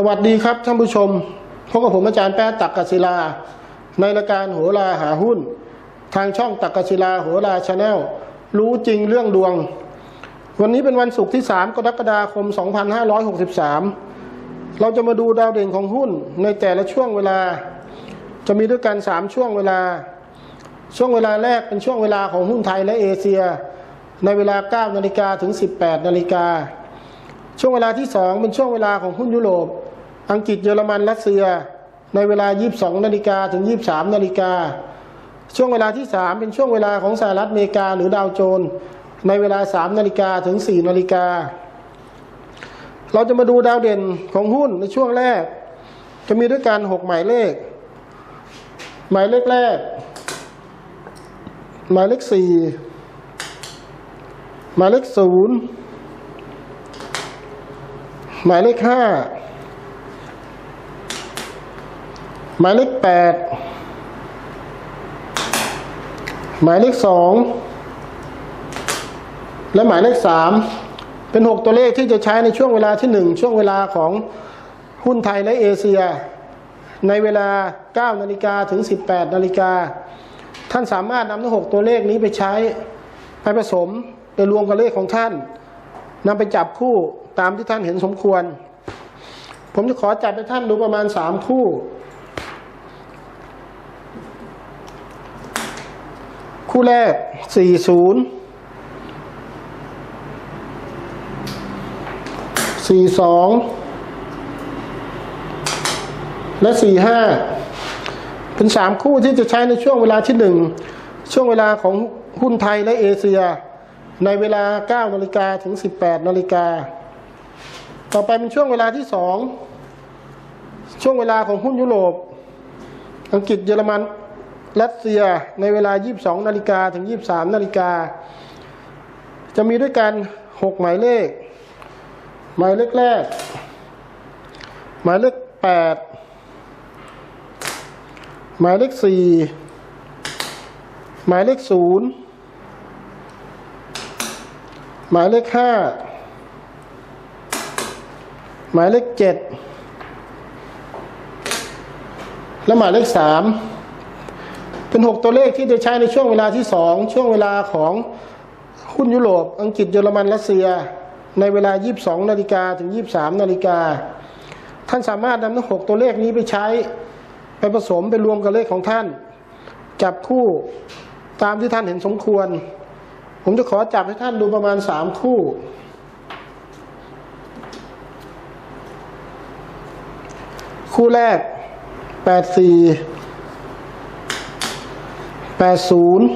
สวัสดีครับท่านผู้ชมพบกับผมอาจารย์แป๊ะตักกศิลา ในรายการโหราหาหุ้น ทางช่องตักกศิลาโหราชาแนลรู้จริงเรื่องดวง วันนี้เป็นวันศุกร์ที่ 3 กรกฎาคม 2563 เราจะมาดูดาวเด่นของหุ้นในแต่ละช่วงเวลา จะมีด้วยกัน 3 ช่วงเวลา ช่วงเวลาแรกเป็นช่วงเวลาของหุ้นไทยและเอเชีย ในเวลา 9 นาฬิกาถึง 18 นาฬิกาช่วงเวลาที่ 2 เป็นช่วงเวลาของหุ้นยุโรป อังกฤษเยอรมันรัสเซีย ในเวลา 22 นาฬิกาถึง 23 นาฬิกา ช่วงเวลาที่ 3 เป็นช่วงเวลาของสหรัฐอเมริกาหรือดาวโจนในเวลา 3 นาฬิกาถึง 4 นาฬิกา เราจะมาดูดาวเด่นของหุ้นในช่วงแรก จะมีด้วยกัน 6 หมายเลข หมายเลขแรก หมายเลข 4 หมายเลข 0 หมายเลข 5 หมายเลขแปดหมายเลขสองและหมายเลขสามเป็นหกตัวเลขที่จะใช้ในช่วงเวลาที่หนึ่งช่วงเวลาของหุ้นไทยและเอเชีย ในเวลา 9 นาฬิกาถึง 18 นาฬิกา ท่านสามารถนำทั้งหกตัวเลขนี้ไปใช้ ไปผสมไปรวมกับเลขของท่านนำไปจับคู่ตามที่ท่านเห็นสมควร ผมจะขอจับให้ท่านดูประมาณสามคู่ คู่แรก 40 42 และ 45 เป็นสามคู่ที่จะใช้ในช่วงเวลาที่หนึ่งช่วงเวลาของหุ้นไทยและเอเชีย ในเวลา 9 นาฬิกาถึง 18 นาฬิกา ต่อไปเป็นช่วงเวลาที่สองช่วงเวลาของหุ้นยุโรป อังกฤษเยอรมัน รัสเซียในเวลา 22 นาฬิกาถึง 23 นาฬิกา จะมีด้วยกัน 6 หมายเลข หมายเลขแรก หมายเลข 8 หมายเลขสี่หมายเลขศูนย์หมายเลขห้าหมายเลขเจ็ดและหมายเลขสาม เป็นหกตัวเลขที่จะใช้ในช่วงเวลาที่สองช่วงเวลาของหุ้นยุโรป อังกฤษเยอรมันรัสเซีย ในเวลา 22 นาฬิกาถึง 23 นาฬิกา ท่านสามารถนำทั้งหกตัวเลขนี้ไปใช้ไปผสมไปรวมกับเลขของท่าน จับคู่ตามที่ท่านเห็นสมควร ผมจะขอจับให้ท่านดูประมาณสามคู่คู่แรกแปดสี่ แปดศูนย์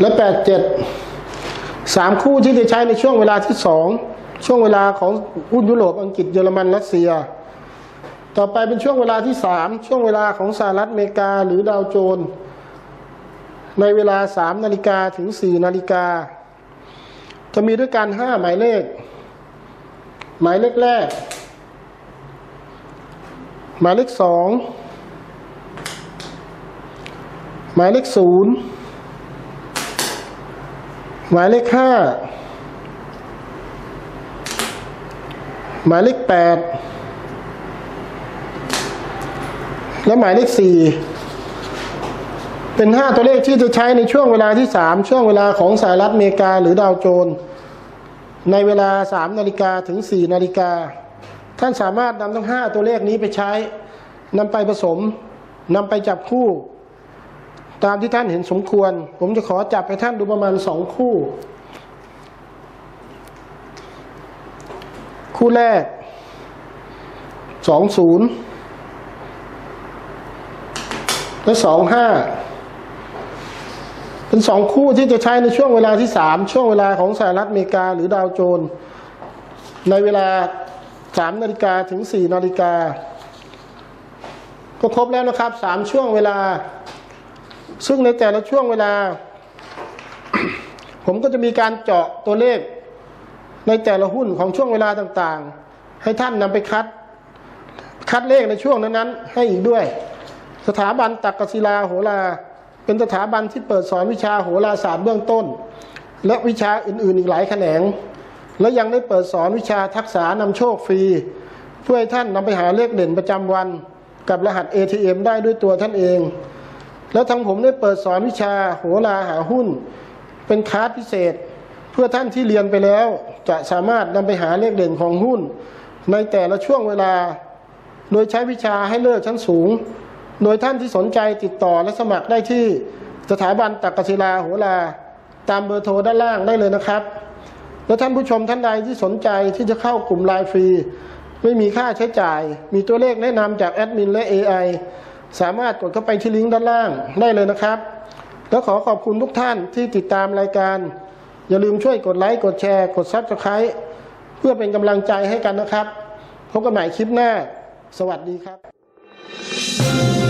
และแปดเจ็ดสามคู่ที่จะใช้ในช่วงเวลาที่สองช่วงเวลาของหุ้นยุโรปอังกฤษเยอรมันรัสเซีย ต่อไปเป็นช่วงเวลาที่สามช่วงเวลาของสหรัฐอเมริกาหรือดาวโจนส์ในเวลาสามนาฬิกาถึงสี่นาฬิกา จะมีด้วยกันห้าหมายเลข หมายเลขแรก หมายเลขสอง หมายเลขศูนย์หมายเลขห้าหมายเลขแปดและหมายเลขสี่เป็นห้าตัวเลขที่จะใช้ในช่วงเวลาที่สามช่วงเวลาของสหรัฐอเมริกาหรือดาวโจน ในเวลาสามนาฬิกาถึงสี่นาฬิกา ท่านสามารถนำทั้งห้าตัวเลขนี้ไปใช้นำไปผสมนำไปจับคู่ ตามที่ท่านเห็นสมควร ผมจะขอจับให้ท่านดูประมาณสองคู่ คู่แรกสองศูนย์และสองห้าเป็นสองคู่ที่จะใช้ในช่วงเวลาที่สามช่วงเวลาของสหรัฐอเมริกาหรือดาวโจน ในเวลาสามนาฬิกาถึงสี่นาฬิกาก็ครบแล้วนะครับสามช่วงเวลา ซึ่งในแต่ละช่วงเวลา ผมก็จะมีการเจาะตัวเลข ในแต่ละหุ้นของช่วงเวลาต่างๆ ให้ท่านนำไปคัด คัดเลขในช่วงนั้นๆให้อีกด้วย สถาบันตักกศิลาโหราเป็นสถาบันที่เปิดสอนวิชาโหราศาสตร์เบื้องต้น และวิชาอื่นๆอีกหลายแขนง และยังได้เปิดสอนวิชาทักษะนำโชคฟรี เพื่อให้ท่านนำไปหาเลขเด่นประจำวัน กับรหัส ATM ได้ด้วยตัวท่านเอง แล้วทางผมได้เปิดสอนวิชาโหราหาหุ้น เป็นคลาสพิเศษ เพื่อท่านที่เรียนไปแล้วจะสามารถนำไปหาเลขเด่นของหุ้น ในแต่ละช่วงเวลา โดยใช้วิชาให้เลิกชั้นสูง โดยท่านที่สนใจติดต่อและสมัครได้ที่สถาบันตักกศิลาโหราตามเบอร์โทรด้านล่างได้เลยนะครับ และท่านผู้ชมท่านใดที่สนใจที่จะเข้ากลุ่มไลน์ฟรี ไม่มีค่าใช้จ่าย มีตัวเลขแนะนำจากแอดมินและ AI สามารถกดเข้าไปที่ลิงก์ด้านล่างได้เลยนะครับ แล้วขอขอบคุณทุกท่านที่ติดตามรายการ อย่าลืมช่วยกดไลค์กดแชร์กดซับสไครต์เพื่อเป็นกำลังใจให้กันนะครับ พบกันใหม่คลิปหน้า สวัสดีครับ